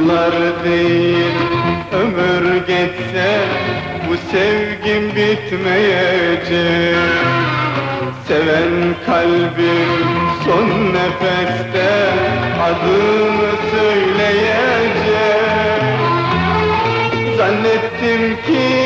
Bunlar değil ömür geçse Bu sevgim bitmeyecek. Seven kalbim son nefeste Adını söyleyecek. Zannettim ki